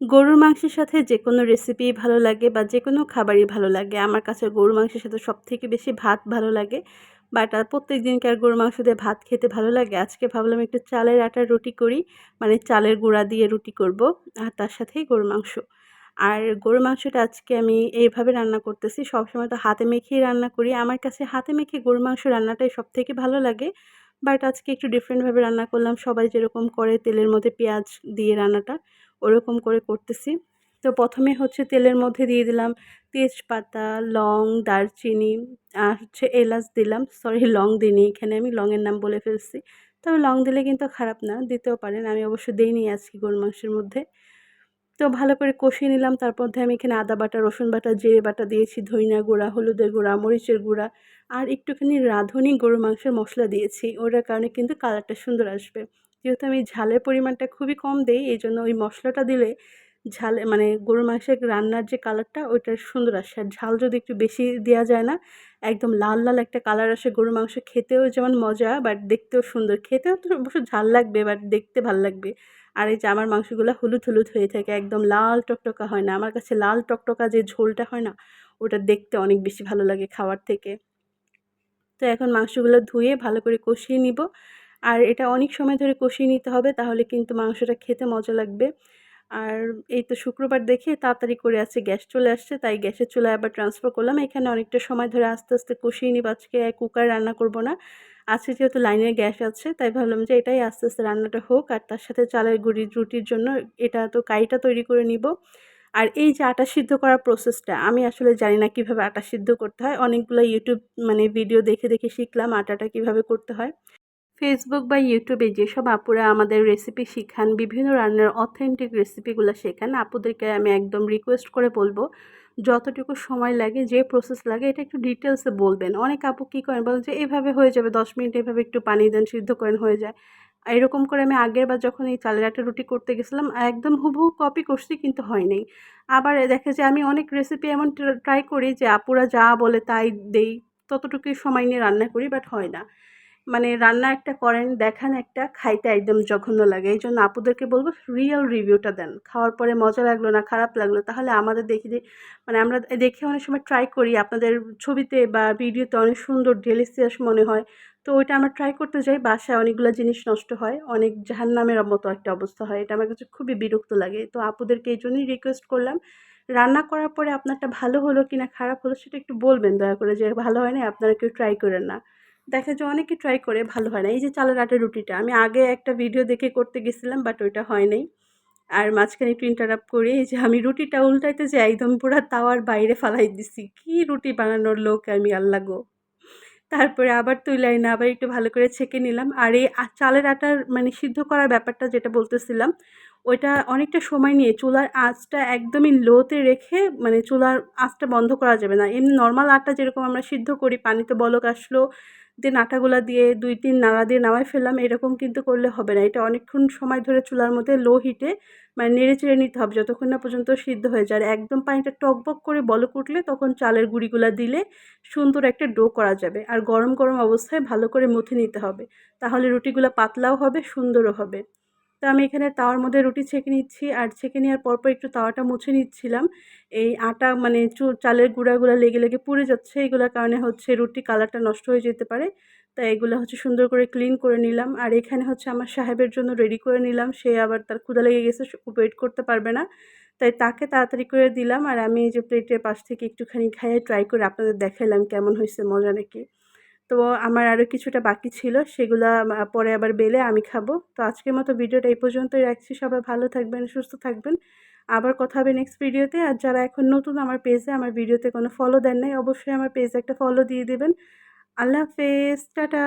গরুর মাংসের সাথে যে কোনো রেসিপিই ভালো লাগে বা যে কোনো খাবারই ভালো লাগে। আমার কাছে গরুর মাংসের সাথে সবথেকে বেশি ভাত ভালো লাগে। বাট প্রত্যেক দিনকে আর গরুর মাংস দিয়ে ভাত খেতে ভালো লাগে। আজকে ভাবলাম একটু চালের আটার রুটি করি। মানে চালের গুঁড়া দিয়ে রুটি করব, আর তার সাথেই গরুর মাংস। আর গরুর মাংসটা আজকে আমি এইভাবে রান্না করতেছি। সবসময় তো হাতে মেখেই রান্না করি। আমার কাছে হাতে মেখে গরুর মাংস রান্নাটাই সবথেকে ভালো লাগে। বাট, আজকে একটু ডিফারেন্টভাবে রান্না করলাম। সবাই যেরকম করে তেলের মধ্যে পেঁয়াজ দিয়ে রান্নাটা। ওরকম করে করতেছি। তো প্রথমে হচ্ছে তেলের মধ্যে দিয়ে দিলাম তেজপাতা, লং, দারচিনি আর হচ্ছে এলাচ দিলাম। সরি লং দিইনি, এখানে আমি লংয়ের নাম বলে ফেলছি। তবে লং দিলে কিন্তু খারাপ না, দিতেও পারেন, আমি অবশ্য দিইনি আজকে গরু মাংসের মধ্যে। তো ভালো করে কষিয়ে নিলাম, তার মধ্যে আমি এখানে আদা বাটা, রসুন বাটা, জিরে বাটা দিয়েছি, ধইনা গুঁড়া, হলুদের গুঁড়া, মরিচের গুঁড়া আর একটুখানি রাঁধুনি গরু মাংসের মশলা দিয়েছি। ওটার কারণে কিন্তু কালারটা সুন্দর আসবে। যেহেতু আমি ঝালের পরিমাণটা খুবই কম দিই এই জন্য ওই মশলাটা দিলে ঝাল মানে গরুর মাংসের রান্নার যে কালারটা, ওইটা সুন্দর আসে। আর ঝাল যদি একটু বেশি দেওয়া যায় না, একদম লাল লাল একটা কালার আসে গরুর মাংস, খেতেও যেমন মজা, বাট দেখতেও সুন্দর। খেতেও তো অবশ্য ঝাল লাগবে, বাট দেখতে ভালো লাগবে। আর এই যে আমার মাংসগুলো হলুদ হলুদ হয়ে থাকে, একদম লাল টকটকা হয় না। আমার কাছে লাল টকটকা যে ঝোলটা হয় না, ওটা দেখতে অনেক বেশি ভালো লাগে খাওয়ার থেকে। তো এখন মাংসগুলো ধুয়ে ভালো করে কষিয়ে নিব। আর এটা অনেক সময় ধরে কষিয়ে নিতে হবে, তাহলে কিন্তু মাংসটা খেতে মজা লাগবে। আর এই তো শুক্রবার দেখে তাড়াতাড়ি করে আছে, গ্যাস চলে আসছে, তাই গ্যাসের চুলায় আবার ট্রান্সফার করলাম। এখানে অনেকটা সময় ধরে আস্তে আস্তে কষিয়ে নিব, আজকে কুকার রান্না করব না। আজকে যেহেতু লাইনের গ্যাস আছে, তাই ভাবলাম যে এটাই আস্তে আস্তে রান্নাটা হোক, আর তার সাথে চালের গুঁড়ি রুটির জন্য এটা তো কাইটা তৈরি করে নিব। আর এই যে আটা সিদ্ধ করার প্রসেসটা আমি আসলে জানি না কীভাবে আটা সিদ্ধ করতে হয়। অনেকগুলো ইউটিউব মানে ভিডিও দেখে দেখে শিখলাম আটাটা কীভাবে করতে হয়। ফেসবুক বা ইউটিউবে যেসব আপুরা আমাদের রেসিপি শিখান, বিভিন্ন রান্নার অথেন্টিক রেসিপিগুলো শেখান, আপুদেরকে আমি একদম রিকোয়েস্ট করে বলব, যতটুকু সময় লাগে, যে প্রসেস লাগে, এটা একটু ডিটেলসে বলবেন। অনেক আপু কী করেন? বলেন যে, এভাবে হয়ে যাবে, দশ মিনিট এভাবে একটু পানি দেন, সিদ্ধ করেন, হয়ে যায়। এরকম করে আমি আগের বার যখন এই চালের একটা রুটি করতে গেছিলাম, একদম হুবহু কপি করছি, কিন্তু হয়নি আবার দেখে যে আমি অনেক রেসিপি এমন ট্রাই করি যে, আপুরা যা বলে তাই দেই, ততটুকুই সময় নিয়ে রান্না করি বাট হয় না। মানে রান্না একটা করেন, দেখান একটা, খাইতে একদম জঘন্য লাগে। এই জন্য আপুদেরকে বলব রিয়েল রিভিউটা দেন। খাওয়ার পরে মজা লাগল না, খারাপ লাগল, তাহলে আমাদের দেখি যে মানে আমরা দেখে অনেক সময় ট্রাই করি। আপনাদের ছবিতে বা ভিডিওতে অনেক সুন্দর ডেলিসিয়াস মনে হয়। তো ওইটা আমরা ট্রাই করতে যাই, বাসায় অনেকগুলো জিনিস নষ্ট হয়, অনেক জাহান্নামের মতো একটা অবস্থা হয়। এটা আমার কাছে খুবই বিরক্ত লাগে। তো আপুদেরকে এই জন্যই রিকোয়েস্ট করলাম, রান্না করার পরে আপনারটা ভালো হলো কি না খারাপ হলো সেটা একটু বলবেন, দয়া করে যে ভালো হয় না আপনারা কেউ ট্রাই করেন না। দেখা যায় অনেকে ট্রাই করে, ভালো হয় না। এই যে চালের আটের রুটিটা, আমি আগে একটা ভিডিও দেখে করতে গেছিলাম বাট ওইটা হয় নাই। আর মাঝখানে একটু ইন্টারাপ্ট করি যে আমি রুটিটা উল্টাইতে যে একদম পুরো তাওয়ার বাইরে ফালাই দিছি। কি রুটি বানানোর লোক আমি, আল্লাহ গো। তারপরে আবার তুইলাই না আবার একটু ভালো করে ছেঁকে নিলাম। আর এই চালের আটার মানে সিদ্ধ করার ব্যাপারটা যেটা বলতেছিলাম ওইটা অনেকটা সময় নিয়ে চুলার আঁচটা একদমই লোতে রেখে মানে চুলার আঁচটা বন্ধ করা যাবে না। এমনি নর্মাল আটা যেরকম আমরা সিদ্ধ করি, পানিতে বলক আসলো দেন আটাগুলা দিয়ে দুই তিন নাড়া দিয়ে নামাই ফেললাম, এরকম কিন্তু করলে হবে না। এটা অনেকক্ষণ সময় ধরে চুলার মধ্যে লো হিটে মানে নেড়ে চেড়ে নিতে হবে, যতক্ষণ না পর্যন্ত সিদ্ধ হয়ে যায়। আর একদম পানিটা টকবক করে বলক উঠলে তখন চালের গুঁড়িগুলা দিলে সুন্দর একটা ডো করা যাবে। আর গরম গরম অবস্থায় ভালো করে মুথে নিতে হবে। তাহলে রুটিগুলো পাতলাও হবে, সুন্দরও হবে। তো আমি এখানে তাওয়ার মধ্যে রুটি ছেঁকে নিচ্ছি আর ছেঁকে নেওয়ার পরপর একটু তাওয়াটা মুছে নিচ্ছিলাম। এই আটা মানে চালের গুঁড়াগুলো লেগে লেগে পুড়ে যাচ্ছে এইগুলোর কারণে হচ্ছে রুটি কালারটা নষ্ট হয়ে যেতে পারে। তাই এগুলো হচ্ছে সুন্দর করে ক্লিন করে নিলাম। আর এখানে হচ্ছে আমার সাহেবের জন্য রেডি করে নিলাম। সে আবার তার ক্ষুদা লেগে গেছে ওয়েট করতে পারবে না। তাই তাকে তাড়াতাড়ি করে দিলাম। আর আমি এই যে প্লেটের পাশ থেকে একটুখানি খাইয়ে ট্রাই করে আপনাদের দেখালাম কেমন হয়েছে মজা নাকি। তো আমার আরও কিছুটা বাকি ছিল, সেগুলো পরে আবার বেলে আমি খাব। তো আজকের মতো ভিডিওটা এই পর্যন্তই রাখছি। সবাই ভালো থাকবেন, সুস্থ থাকবেন। আবার কথা হবে নেক্সট ভিডিওতে আর যারা এখন নতুন আমার পেজে আমার ভিডিওতে কোনো ফলো দেন নাই, অবশ্যই আমার পেজে একটা ফলো দিয়ে দেবেন। আল্লাহ হাফেজ, টাটা।